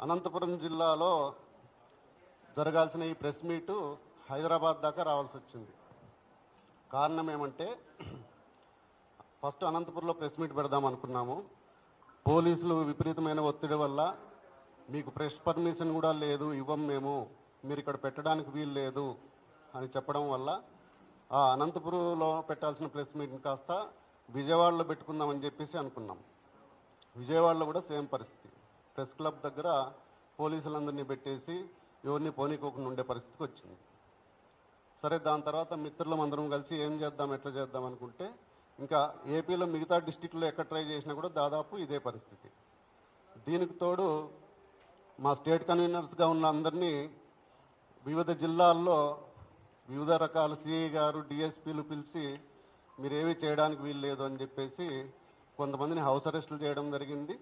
అనంతపురం జిల్లాలో జరగాల్సిన ఈ ప్రెస్ మీటు హైదరాబాద్ దాకా రావాల్సి వచ్చింది. కారణం ఏమంటే ఫస్ట్ అనంతపురంలో ప్రెస్ మీట్ పెడదాం అనుకున్నాము. పోలీసులు విపరీతమైన ఒత్తిడి వల్ల మీకు ప్రెస్ పర్మిషన్ కూడా లేదు ఇవ్వం మేము మీరు ఇక్కడ పెట్టడానికి వీలు లేదు అని చెప్పడం వల్ల ఆ అనంతపురంలో పెట్టాల్సిన ప్రెస్ మీట్ని కాస్త విజయవాడలో పెట్టుకుందామని చెప్పేసి అనుకున్నాం. విజయవాడలో కూడా సేమ్ పరిస్థితి. ప్రెస్ క్లబ్ దగ్గర పోలీసులందరినీ పెట్టేసి ఎవరిని పోనీకోకుండా ఉండే పరిస్థితికి వచ్చింది. సరే దాని తర్వాత మిత్రులం అందరం కలిసి ఏం చేద్దాం ఎట్లా చేద్దాం అనుకుంటే ఇంకా ఏపీలో మిగతా డిస్టిక్లో ఎక్కడ ట్రై చేసినా కూడా దాదాపు ఇదే పరిస్థితి. దీనికి తోడు మా స్టేట్ కన్వీనర్స్గా ఉన్న అందరినీ వివిధ జిల్లాల్లో వివిధ రకాల సిఐ గారు డిఎస్పీలు పిలిచి మీరేవి చేయడానికి వీలు లేదు అని చెప్పేసి కొంతమందిని హౌస్ అరెస్టులు చేయడం జరిగింది.